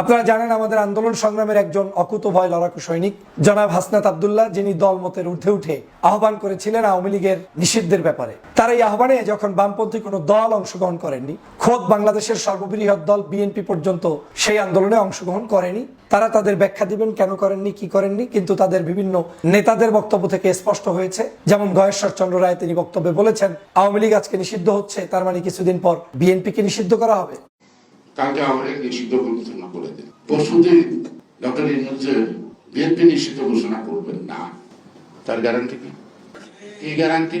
আপনারা জানেন আমাদের আন্দোলন সংগ্রামের একজন অকুত ভয় লড়াকু সৈনিক, জনাব হাসনাত আবদুল্লাহ, যিনি দলমতের ঊর্ধ্বে উঠে আহ্বান করেছিলেন আওয়ামী লীগের নিষিদ্ধের ব্যাপারে। তার এই আহ্বানে যখন বামপন্থী কোনো দল অংশগ্রহণ করেননি, খোদ বাংলাদেশের সর্ববৃহৎ দল বিএনপি পর্যন্ত সেই আন্দোলনে অংশগ্রহণ করেনি। তারা তাদের ব্যাখ্যা দিবেন কেন করেননি, কি করেননি, কিন্তু তাদের বিভিন্ন নেতাদের বক্তব্য থেকে স্পষ্ট হয়েছে। যেমন গয়েশ্বর চন্দ্র রায় তিনি বক্তব্যে বলেছেন, আওয়ামী লীগ আজকে নিষিদ্ধ হচ্ছে, তার মানে কিছুদিন পর বিএনপিকে নিষিদ্ধ করা হবে। কালকে আমাদের নিষিদ্ধ ঘোষণা করে দিন পরশুদিন ডক্টর ইনুজে বিএনপি নিষিদ্ধ ঘোষণা করবেন না। তার গ্যারান্টি কি? কি গ্যারান্টি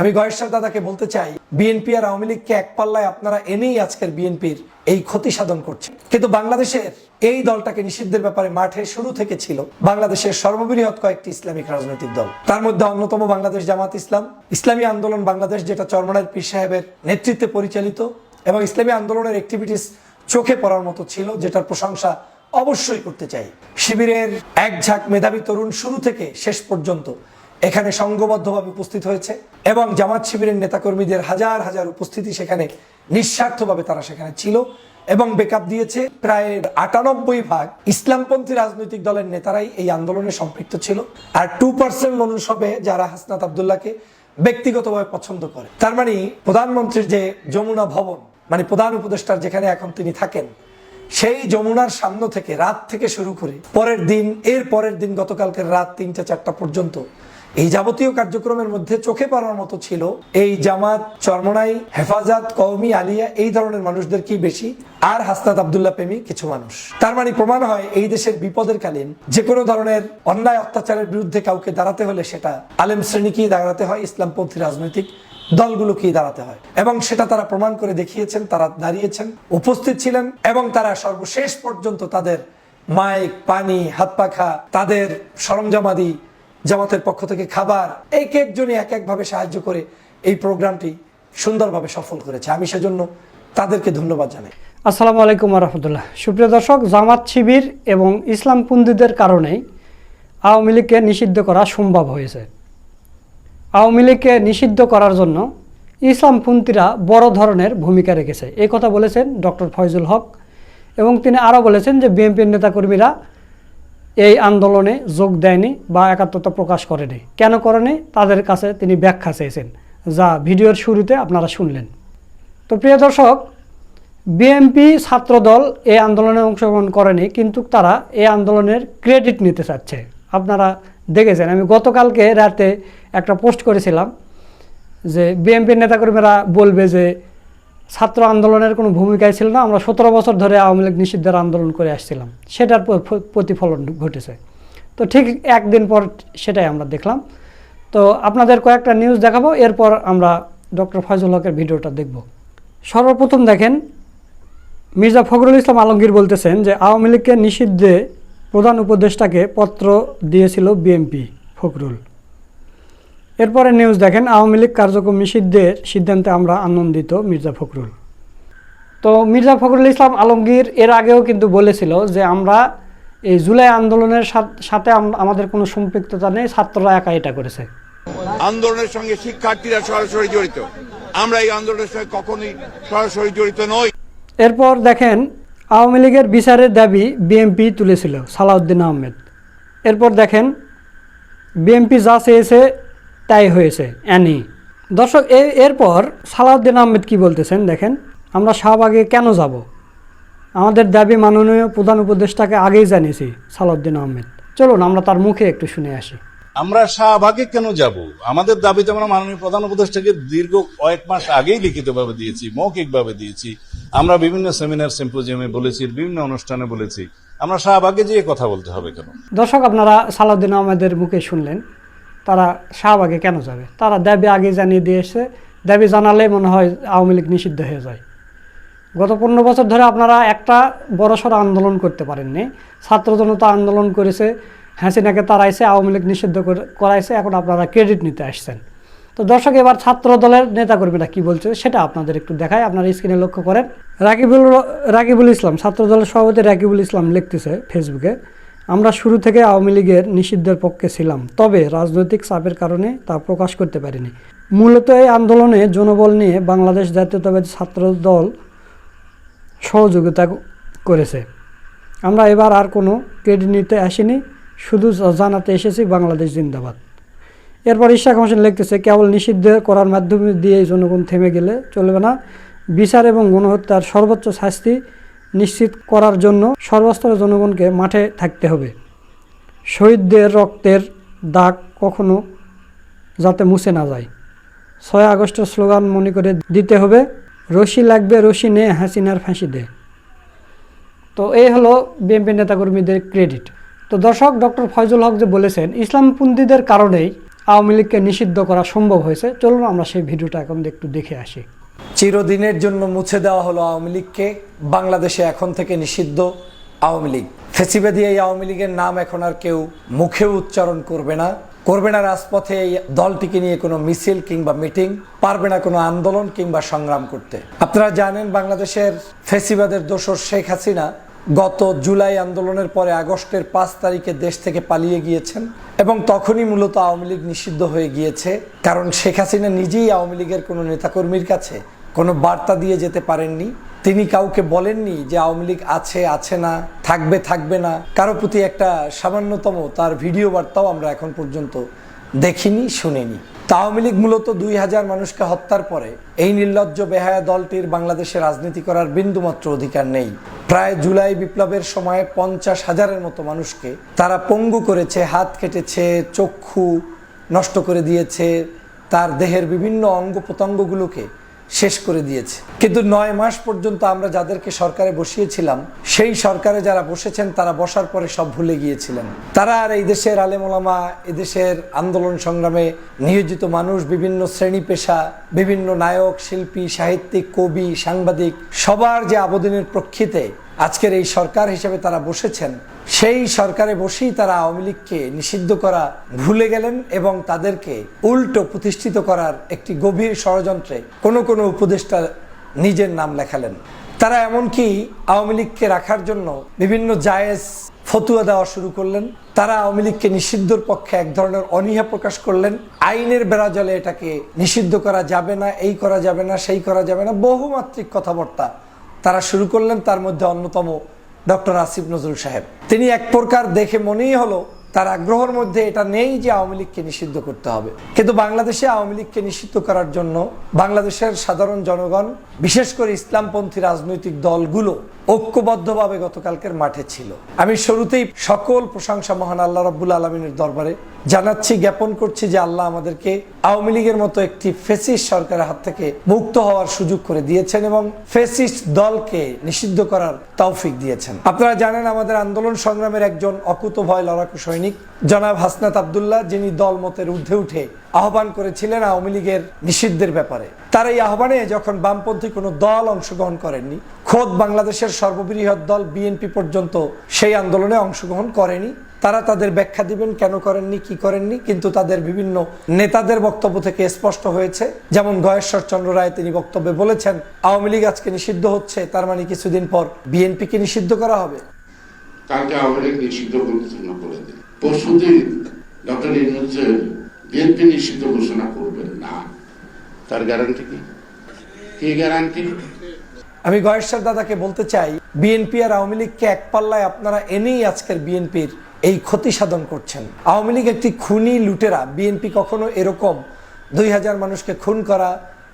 আমি গয়েশ্বর দাদাকে বলতে চাই, বিএনপি আর আওয়ামী লীগকে এক পাল্লায় আপনারা এনেই আজকের বিএনপির এই ক্ষতি সাধন করছেন কিন্তু বাংলাদেশের এই দলটাকে নিষিদ্ধের ব্যাপারে মাঠে শুরু থেকে ছিল বাংলাদেশের সর্ববৃহৎ কয়েকটি ইসলামিক রাজনৈতিক দল। তার মধ্যে অন্যতম বাংলাদেশ জামাত ইসলাম। ইসলামী আন্দোলন বাংলাদেশ যেটা চরমনার পীর সাহেবের নেতৃত্বে পরিচালিত এবং ইসলামী আন্দোলনের অ্যাক্টিভিটিস চোখে পড়ার মতো ছিল, যেটার প্রশংসা অবশ্যই করতে চাই। শিবিরের এক ঝাঁক মেধাবী তরুণ শুরু থেকে শেষ পর্যন্ত এখানে সংঘবদ্ধভাবে উপস্থিত হয়েছে এবং জামাত শিবিরের নেতাকর্মীদের হাজার হাজার উপস্থিতি সেখানে নিঃস্বার্থভাবে তারা সেখানে ছিল এবং বেকআপ দিয়েছে। প্রায় আটানব্বই ভাগ ইসলামপন্থী রাজনৈতিক দলের নেতারাই এই আন্দোলনে সম্পৃক্ত ছিল। আর টু পার্সেন্ট হবে যারা হাসনাত আবদুল্লাহকে ব্যক্তিগতভাবে পছন্দ করে, তার মানে প্রধানমন্ত্রীর যে যমুনা ভবন মানে প্রধান উপদেষ্টার যেখানে এখন তিনি থাকেন, সেই যমুনার সামনে থেকে রাত থেকে শুরু করে পরের দিন, এর পরের দিন গতকালকের রাত তিনটা চারটা পর্যন্ত এই যাবতীয় কার্যক্রমের মধ্যে চোখে পড়ার মতো ছিল এই জামাত চরমনাই, হেফাজত, কওমি, আলিয়া, এই ধরনের মানুষদের কি বেশি? আর হাসনাত আবদুল্লাহ প্রেমী কিছু মানুষ। তার মানে প্রমাণ হয় এই দেশের বিপদের কালীন যে কোনো ধরনের অন্যায় অত্যাচারের বিরুদ্ধে কাউকে দাঁড়াতে হলে সেটা আলেম শ্রেণীকেই দাঁড়াতে হয়, ইসলামপন্থী রাজনৈতিক দলগুলোকেই দাঁড়াতে হয়? এবং সেটা তারা প্রমাণ করে দেখিয়েছেন, তারা দাঁড়িয়েছেন, উপস্থিত ছিলেন এবং তারা সর্বশেষ পর্যন্ত তাদের মাইক, পানি হাত পাখা তাদের সরঞ্জামাদি জামাতের পক্ষ থেকে খাবার। এক একজনই এক একভাবে সাহায্য করে এই প্রোগ্রামটি সুন্দরভাবে সফল করেছে। আমি সেজন্য তাদেরকে ধন্যবাদ জানাই। আসসালামু আলাইকুম রহমতুল্লাহ সুপ্রিয় দর্শক, জামাত শিবির এবং ইসলামপন্থীদের কারণেই আওয়ামী লীগকে নিষিদ্ধ করা সম্ভব হয়েছে। আওয়ামী লীগকে নিষিদ্ধ করার জন্য ইসলামপন্থীরা বড় ধরনের ভূমিকা রেখেছে। এই কথা বলেছেন ডক্টর ফয়জুল হক এবং তিনি আরও বলেছেন যে বিএনপির নেতাকর্মীরা এই আন্দোলনে যোগ দেয়নি বা একাত্মতা প্রকাশ করেনি। কেন করেনি? তাদের কাছে তিনি ব্যাখ্যা চেয়েছেন, যা ভিডিওর শুরুতে আপনারা শুনলেন। তো প্রিয় দর্শক বিএনপি ছাত্রদল এই আন্দোলনে অংশগ্রহণ করেনি, কিন্তু তারা এই আন্দোলনের ক্রেডিট নিতে চাচ্ছে। আপনারা দেখেছেন, আমি গতকালকে রাতে একটা পোস্ট করেছিলাম যে বিএনপির নেতাকর্মীরা বলবে যে ছাত্র আন্দোলনের কোনো ভূমিকাই ছিল না। আমরা সতেরো বছর ধরে আওয়ামী লীগ নিষিদ্ধের আন্দোলন করে আসছিলাম। সেটার প্রতিফলন ঘটেছে। তো ঠিক একদিন পর সেটাই আমরা দেখলাম। তো আপনাদের কয়েকটা নিউজ দেখাবো। এরপর আমরা ডক্টর ফয়জুল হকের ভিডিওটা দেখব। সর্বপ্রথম দেখেন, মির্জা ফখরুল ইসলাম আলমগীর বলতেছেন যে আওয়ামী লীগকে নিষিদ্ধে প্রধান উপদেষ্টাকে পত্র দিয়েছিল বিএনপি ফখরুল। এরপরে নিউজ দেখেন আওয়ামী লীগ কার্যক্রম নিষিদ্ধের সিদ্ধান্তে আমরা আনন্দিত মির্জা ফখরুল। তো মির্জা ফখরুল ইসলাম আলমগীর এর আগেও কিন্তু বলেছিল যে আমরা এই জুলাই আন্দোলনের সাথে আমাদের কোনো সম্পৃক্ততা নেই ছাত্ররা একা এটা করেছে। আন্দোলনের সঙ্গে শিক্ষার্থীরা সরাসরি জড়িত। আমরা এই আন্দোলনের সঙ্গে কখনোই সরাসরি জড়িত নই। এরপর দেখেন আওয়ামী লীগের বিচারের দাবি বিএনপি তুলেছিল সালাউদ্দিন আহমেদ। এরপর দেখেন বিএনপি যা চেয়েছে তাই হয়েছে অ্যানি দর্শক এ- এরপর সালাউদ্দিন আহমেদ কি বলতেছেন দেখেন আমরা শাহবাগে কেন যাব? আমাদের দাবি মাননীয় প্রধান উপদেষ্টাকে আগেই জানিয়েছি সালাউদ্দিন আহমেদ। চলুন আমরা তার মুখে একটু শুনে আসি। আমরা শাহবাগে কেন যাব? আমাদের দাবিতে আমরা মাননীয় প্রধান উপদেষ্টাকে দীর্ঘ কয়েক মাস আগেই লিখিতভাবে দিয়েছি মৌখিকভাবে দিয়েছি। আমরা বিভিন্ন সেমিনার সিম্পোজিয়ামে বলেছি বিভিন্ন অনুষ্ঠানে বলেছি। আমরা শাহবাগে যেয়ে কথা বলতে হবে কেন? দর্শক আপনারা সালাউদ্দিন আহমেদের মুখে শুনলেন। তারা শাহবাগে কেন যাবে? তারা দাবি আগে জানিয়ে দিয়েছে দাবি জানালে মনে হয় আওয়ামী লীগ নিষিদ্ধ হয়ে যায়। গত পনেরো বছর ধরে আপনারা একটা বড়সড় আন্দোলন করতে পারেননি। ছাত্র জনতা আন্দোলন করেছে, হাসিনাকে তারাইছে আওয়ামী লীগ নিষিদ্ধ করে- করাইছে, এখন আপনারা ক্রেডিট নিতে আসছেন। তো দর্শক, এবার ছাত্র দলের নেতাকর্মীরা কি বলছে সেটা আপনাদের একটু দেখায় আপনারা স্ক্রিনে লক্ষ্য করেন। রাকিবুল রাকিবুল ইসলাম, ছাত্র দলের সভাপতি রাকিবুল ইসলাম লিখতেছে ফেসবুকে আমরা শুরু থেকে আওয়ামী লীগের নিষিদ্ধের পক্ষে ছিলাম, তবে রাজনৈতিক চাপের কারণে তা প্রকাশ করতে পারিনি। মূলত এই আন্দোলনে জনবল নিয়ে বাংলাদেশ জাতীয়তাবাদী ছাত্র দল সহযোগিতা করেছে। আমরা এবার আর কোনো ক্রেডিট নিতে আসিনি, শুধু জানাতে এসেছি বাংলাদেশ জিন্দাবাদ। এরপর ইশাক হোসেন লিখতেছে, কেবল নিষিদ্ধ করার মাধ্যমে দিয়ে জনগণ থেমে গেলে চলবে না। বিচার এবং গণহত্যার সর্বোচ্চ শাস্তি নিশ্চিত করার জন্য সর্বস্তরের জনগণকে মাঠে থাকতে হবে। শহীদদের রক্তের দাগ কখনো যাতে মুছে না যায়। ছয় আগস্টের স্লোগান মনে করে দিতে হবে, রশি লাগবে, রশি নে, হাসিনার ফাঁসি দে তো এই হলো বিএনপি নেতাকর্মীদের ক্রেডিট। তো দর্শক, ডক্টর ফয়জুল হক যে বলেছেন, ইসলামপন্থীদের কারণেই আওয়ামী লীগকে নিষিদ্ধ করা সম্ভব হয়েছে। চলুন আমরা সেই ভিডিওটা এখন একটু দেখে আসি। চিরদিনের জন্য মুছে দেওয়া হলো আওয়ামী লীগকে। বাংলাদেশে এখন থেকে নিষিদ্ধ আওয়ামী লীগ। ফেসিবাদী এই আওয়ামী লীগের নাম এখন আর কেউ মুখেও উচ্চারণ করবে না। করবে না রাজপথে এই দলটিকে নিয়ে কোনো মিছিল কিংবা মিটিং, পারবে না কোনো আন্দোলন কিংবা সংগ্রাম করতে। আপনারা জানেন বাংলাদেশের ফেসিবাদের দোসর শেখ হাসিনা গত জুলাই আন্দোলনের পরে আগস্টের পাঁচ তারিখে দেশ থেকে পালিয়ে গিয়েছেন এবং তখনই মূলত আওয়ামী লীগ নিষিদ্ধ হয়ে গিয়েছে। কারণ শেখ হাসিনা নিজেই আওয়ামী লীগের কোনো নেতাকর্মীর কাছে কোনো বার্তা দিয়ে যেতে পারেননি। তিনি কাউকে বলেননি যে আওয়ামী লীগ আছে আছে না, থাকবে থাকবে না। কারও প্রতি একটা সামান্যতম তার ভিডিও বার্তাও আমরা এখন পর্যন্ত দেখিনি, শুনিনি। তা আওয়ামী লীগ মূলত দুই হাজার মানুষকে হত্যার পরে এই নির্লজ্জ বেহায়া দলটির বাংলাদেশে রাজনীতি করার বিন্দুমাত্র অধিকার নেই। প্রায় জুলাই বিপ্লবের সময় পঞ্চাশ হাজারের মতো মানুষকে তারা পঙ্গু করেছে, হাত কেটেছে, চক্ষু নষ্ট করে দিয়েছে। তার দেহের বিভিন্ন অঙ্গ প্রত্যঙ্গগুলোকে শেষ করে দিয়েছে। কিন্তু নয় মাস পর্যন্ত আমরা যাদেরকে সরকারে বসিয়েছিলাম, সেই সরকারে যারা বসেছেন, তারা বসার পরে সব ভুলে গিয়েছিলেন। তারা আর এই দেশের আলেমোলামা এদেশের আন্দোলন সংগ্রামে নিয়োজিত মানুষ, বিভিন্ন শ্রেণি পেশা, বিভিন্ন নায়ক, শিল্পী, সাহিত্যিক, কবি, সাংবাদিক, সবার যে আবেদনের প্রক্ষিতে আজকের এই সরকার হিসেবে তারা বসেছেন, সেই সরকারে বসেই তারা আওয়ামী লীগকে নিষিদ্ধ করা ভুলে গেলেন এবং তাদেরকে উল্টো প্রতিষ্ঠিত করার একটি গভীর ষড়যন্ত্রে কোনো কোনো উপদেষ্টা নিজের নাম লেখালেন। তারা এমনকি আওয়ামী লীগকে রাখার জন্য বিভিন্ন জায়েজ ফতুয়া দেওয়া শুরু করলেন। তারা আওয়ামী লীগকে নিষিদ্ধর পক্ষে এক ধরনের অনীহা প্রকাশ করলেন। আইনের বেড়াজলে এটাকে নিষিদ্ধ করা যাবে না, এই করা যাবে না, সেই করা যাবে না, বহুমাত্রিক কথাবার্তা তারা শুরু করলেন তার মধ্যে অন্যতম ডক্টর আসিফ নজরুল সাহেব। তিনি এক প্রকার দেখে মনেই হলো তার আগ্রহের মধ্যে এটা নেই যে আওয়ামী লীগকে নিষিদ্ধ করতে হবে। কিন্তু বাংলাদেশে আওয়ামী লীগকে নিষিদ্ধ করার জন্য বাংলাদেশের সাধারণ জনগণ বিশেষ করে ইসলামপন্থী রাজনৈতিক দলগুলো ঐক্যবদ্ধভাবে গতকালকের মাঠে ছিল। আমি শুরুতেই সকল প্রশংসা মহান আল্লাহ রব্বুল আলমিনের দরবারে জানাচ্ছি, জ্ঞাপন করছি যে আল্লাহ আমাদেরকে আওয়ামী লীগের মতো একটি ফেসিস্ট সরকারের হাত থেকে মুক্ত হওয়ার সুযোগ করে দিয়েছেন এবং ফেসিস্ট দলকে নিষিদ্ধ করার তৌফিক দিয়েছেন। আপনারা জানেন আমাদের আন্দোলন সংগ্রামের একজন অকুত ভয় লড়াকু সৈনিক জনাব হাসনাত আবদুল্লাহ, যিনি দল মতের ঊর্ধ্বে উঠে আহ্বান করেছিলেন আওয়ামী লীগের নিষিদ্ধের ব্যাপারে। তার এই আহ্বানে যখন বামপন্থী কোনো দল অংশগ্রহণ করেননি, খোদ বাংলাদেশের সর্ববৃহৎ দল বিএনপি পর্যন্ত সেই আন্দোলনে অংশগ্রহণ করেনি, তারা তাদের ব্যাখ্যা দিবেন কেন করেননি, কি করেননি, কিন্তু তাদের বিভিন্ন নেতাদের বক্তব্য থেকে স্পষ্ট হয়েছে। যেমন গয়েশ্বর চন্দ্র রায় তিনি বক্তব্যে বলেছেন, আওয়ামী লীগ আজকে নিষিদ্ধ হচ্ছে, তার মানে কিছুদিন পর বিএনপিকে নিষিদ্ধ করা হবে। কালকে আওয়ামী লীগ নিষিদ্ধ ঘোষণা করে দিন পরশুদিন ডক্টর ইউনুস বিএনপি নিষিদ্ধ ঘোষণা করবেন না। তার গ্যারান্টি কি? কি গ্যারান্টি আমি গয়েশ্বর দাদাকে বলতে চাই, বিএনপি আর আওয়ামী লীগকে এক পাল্লায় আপনারা এনেই আজকের বিএনপির এই ক্ষতি সাধন করছেন। আওয়ামী লীগ একটি খুনি লুটেরা। বিএনপি কখনো এরকম দুই হাজার মানুষকে খুন করা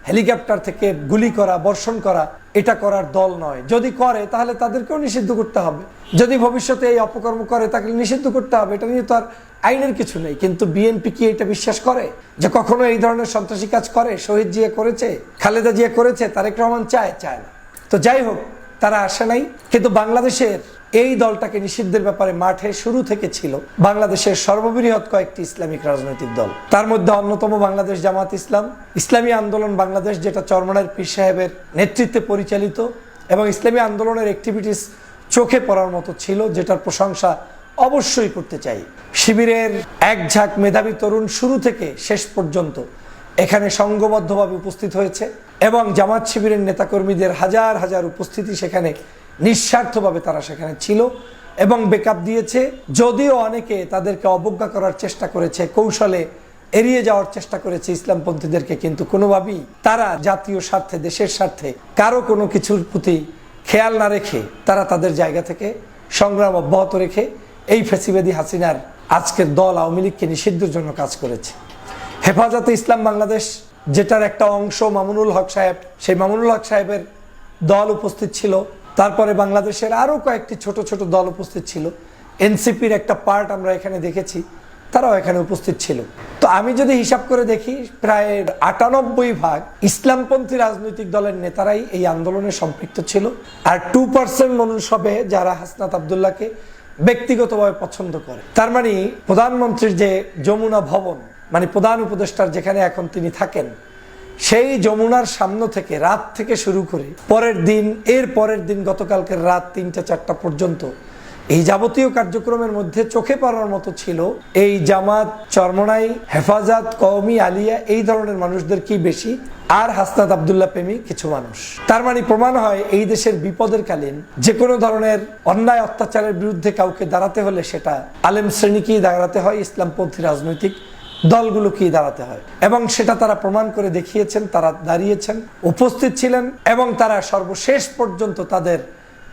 হেলিকপ্টার থেকে গুলি করা, বর্ষণ করা, এটা করার দল নয়। যদি করে, তাহলে তাদেরকেও নিষিদ্ধ করতে হবে। যদি ভবিষ্যতে এই অপকর্ম করে, তাকে নিষিদ্ধ করতে হবে। এটা নিয়ে তো আর আইনের কিছু নেই। কিন্তু বিএনপি কি এটা বিশ্বাস করে? যে কখনো এই ধরনের সন্ত্রাসী কাজ করে? শহীদ জিয়া করেছে? খালেদা জিয়া করেছে? তারেক রহমান চায়? চায় না। তো যাই হোক তারা আসে নাই। কিন্তু বাংলাদেশের এই দলটাকে নিষিদ্ধের ব্যাপারে মাঠে শুরু থেকে ছিল বাংলাদেশের সর্ববৃহৎ কয়েকটি ইসলামিক রাজনৈতিক দল। তার মধ্যে অন্যতম বাংলাদেশ জামাত ইসলাম। ইসলামী আন্দোলন বাংলাদেশ, যেটা চরমনার পীর সাহেবের নেতৃত্বে পরিচালিত এবং ইসলামী আন্দোলনের অ্যাক্টিভিটিস চোখে পড়ার মতো ছিল, যেটার প্রশংসা অবশ্যই করতে চাই। শিবিরের এক ঝাঁক মেধাবী তরুণ শুরু থেকে শেষ পর্যন্ত এখানে সংঘবদ্ধভাবে উপস্থিত হয়েছে। এবং জামাত শিবিরের নেতাকর্মীদের হাজার হাজার উপস্থিতি সেখানে নিঃস্বার্থভাবে তারা সেখানে ছিল এবং বেকআপ দিয়েছে। যদিও অনেকে তাদেরকে অবজ্ঞা করার চেষ্টা করেছে, কৌশলে এড়িয়ে যাওয়ার চেষ্টা করেছে ইসলামপন্থীদেরকে, কিন্তু কোনোভাবেই তারা জাতীয় স্বার্থে, দেশের স্বার্থে কারও কোনো কিছুর প্রতি খেয়াল না রেখে তারা তাদের জায়গা থেকে সংগ্রাম অব্যাহত রেখে এই ফেসিবাদী হাসিনার আজকের দল আওয়ামী লীগকে নিষিদ্ধের জন্য কাজ করেছে। হেফাজতে ইসলাম বাংলাদেশ যেটার একটা অংশ মামুনুল হক সাহেব, সেই মামুনুল হক সাহেবের দল উপস্থিত ছিল। তারপরে বাংলাদেশের আরও কয়েকটি ছোট ছোট দল উপস্থিত ছিল। এনসিপির একটা পার্ট আমরা এখানে দেখেছি, তারাও এখানে উপস্থিত ছিল। তো আমি যদি হিসাব করে দেখি, প্রায় আটানব্বই ভাগ ইসলামপন্থী রাজনৈতিক দলের নেতারাই এই আন্দোলনে সম্পৃক্ত ছিল। আর টু পার্সেন্ট মানুষ হবে যারা হাসনাত আবদুল্লাহকে ব্যক্তিগতভাবে পছন্দ করে। তার মানে প্রধানমন্ত্রীর যে যমুনা ভবন মানে প্রধান উপদেষ্টার যেখানে এখন তিনি থাকেন, সেই যমুনার সামনে থেকে রাত থেকে শুরু করে পরের দিন, এর পরের দিন গতকালকের রাত তিনটা চারটা পর্যন্ত এই যাবতীয় কার্যক্রমের মধ্যে চোখে পড়ার মতো ছিল এই জামাত চরমনাই, হেফাজত, কওমি, আলিয়া, এই ধরনের মানুষদের কি বেশি? আর হাসনাত আবদুল্লাহ প্রেমী কিছু মানুষ। তার মানে প্রমাণ হয় এই দেশের বিপদের কালীন যে কোনো ধরনের অন্যায় অত্যাচারের বিরুদ্ধে কাউকে দাঁড়াতে হলে সেটা আলেম শ্রেণীকেই দাঁড়াতে হয়, ইসলামপন্থী রাজনৈতিক দলগুলোকেই দাঁড়াতে হয়? এবং সেটা তারা প্রমাণ করে দেখিয়েছেন, তারা দাঁড়িয়েছেন, উপস্থিত ছিলেন, এবং তারা সর্বশেষ পর্যন্ত তাদের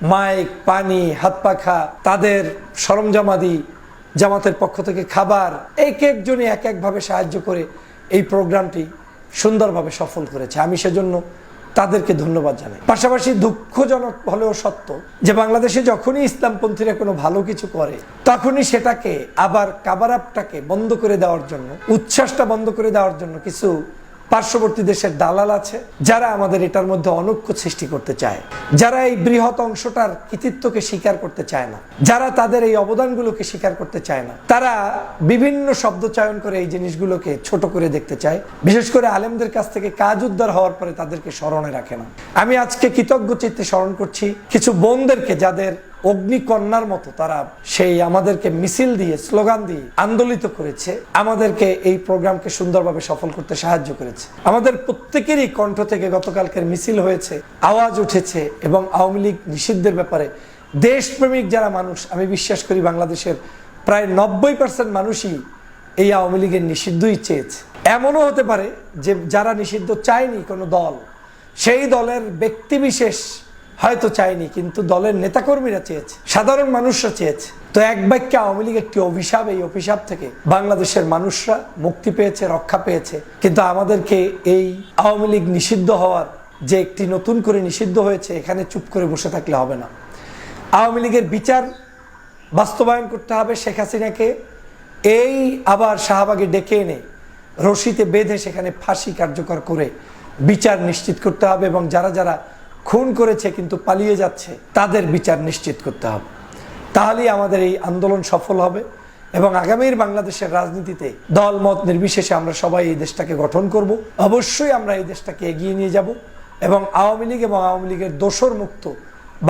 মাইক, পানি, হাত পাখা, তাদের সরঞ্জামাদি, জামাতের পক্ষ থেকে খাবার, এক একজনই এক একভাবে সাহায্য করে এই প্রোগ্রামটি সুন্দরভাবে সফল করেছে। আমি সেজন্য তাদেরকে ধন্যবাদ জানাই। পাশাপাশি দুঃখজনক হলেও সত্য যে বাংলাদেশে যখনই ইসলামপন্থীরা কোনো ভালো কিছু করে, তখনই সেটাকে আবার কাবার আপটাকে বন্ধ করে দেওয়ার জন্য, উচ্ছ্বাসটা বন্ধ করে দেওয়ার জন্য কিছু পার্শ্ববর্তী দেশের দালাল আছে, যারা আমাদের এটার মধ্যে অনৈক্য সৃষ্টি করতে চায়। যারা এই বৃহৎ অংশটার কৃতিত্বকে স্বীকার করতে চায় না। যারা তাদের এই অবদানগুলোকে স্বীকার করতে চায় না। তারা বিভিন্ন শব্দ চয়ন করে এই জিনিসগুলোকে ছোট করে দেখতে চায়। বিশেষ করে আলেমদের কাছ থেকে কাজ উদ্ধার হওয়ার পরে তাদেরকে স্মরণে রাখে না। আমি আজকে কৃতজ্ঞ চিত্তে স্মরণ করছি কিছু বোনদেরকে যাদের অগ্নিকন্যার মতো তারা সেই আমাদেরকে মিছিল দিয়ে, স্লোগান দিয়ে আন্দোলিত করেছে। আমাদেরকে এই প্রোগ্রামকে সুন্দরভাবে সফল করতে সাহায্য করেছে। আমাদের প্রত্যেকেরই কণ্ঠ থেকে গতকালকের মিছিল হয়েছে, আওয়াজ উঠেছে এবং আওয়ামী লীগ নিষিদ্ধের ব্যাপারে দেশপ্রেমিক যারা মানুষ, আমি বিশ্বাস করি বাংলাদেশের প্রায় নব্বই পার্সেন্ট মানুষই এই আওয়ামী লীগের নিষিদ্ধই চেয়েছে। এমনও হতে পারে যে যারা নিষিদ্ধ চায়নি কোনো দল, সেই দলের ব্যক্তিবিশেষ হয়তো চায়নি কিন্তু দলের নেতাকর্মীরা চেয়েছে, সাধারণ মানুষরা চেয়েছে। তো এক বাক্যে আওয়ামী লীগ একটি অভিশাপ, এই অভিশাপ থেকে বাংলাদেশের মানুষরা মুক্তি পেয়েছে, রক্ষা পেয়েছে। কিন্তু আমাদেরকে এই আওয়ামী লীগ নিষিদ্ধ হওয়ার যে একটি নতুন করে নিষিদ্ধ হয়েছে, এখানে চুপ করে বসে থাকলে হবে না। আওয়ামী লীগের বিচার বাস্তবায়ন করতে হবে শেখ হাসিনাকে। এই আবার শাহবাগে ডেকে এনে রশিতে বেঁধে সেখানে ফাঁসি কার্যকর করে বিচার নিশ্চিত করতে হবে এবং যারা যারা খুন করেছে কিন্তু পালিয়ে যাচ্ছে, তাদের বিচার নিশ্চিত করতে হবে। তাহলেই আমাদের এই আন্দোলন সফল হবে এবং আগামীর বাংলাদেশের রাজনীতিতে দল, মত নির্বিশেষে আমরা সবাই এই দেশটাকে গঠন করব। অবশ্যই আমরা এই দেশটাকে এগিয়ে নিয়ে যাব এবং আওয়ামী লীগ এবং আওয়ামী লীগের দোষর মুক্ত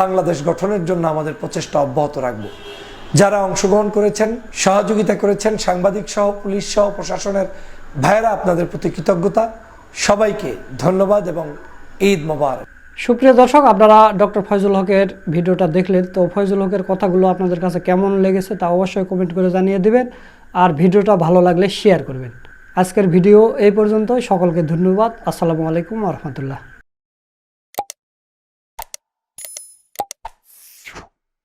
বাংলাদেশ গঠনের জন্য আমাদের প্রচেষ্টা অব্যাহত রাখব। যারা অংশগ্রহণ করেছেন, সহযোগিতা করেছেন, সাংবাদিক সহ, পুলিশ সহ, প্রশাসনের ভাইয়েরা, আপনাদের প্রতি কৃতজ্ঞতা। সবাইকে ধন্যবাদ এবং ঈদ মোবারক। সুপ্রিয় দর্শক, আপনারা ডক্টর ফয়জুল হকের ভিডিওটা দেখলেন, তো ফয়জুল হকের কথাগুলো আপনাদের কাছে কেমন লেগেছে তা অবশ্যই কমেন্ট করে জানিয়ে দেবেন। আর ভিডিওটা ভালো লাগলে শেয়ার করবেন। আজকের ভিডিও এই পর্যন্তই, সকলকে ধন্যবাদ। আসসালামু আলাইকুম রহমতুল্লাহ।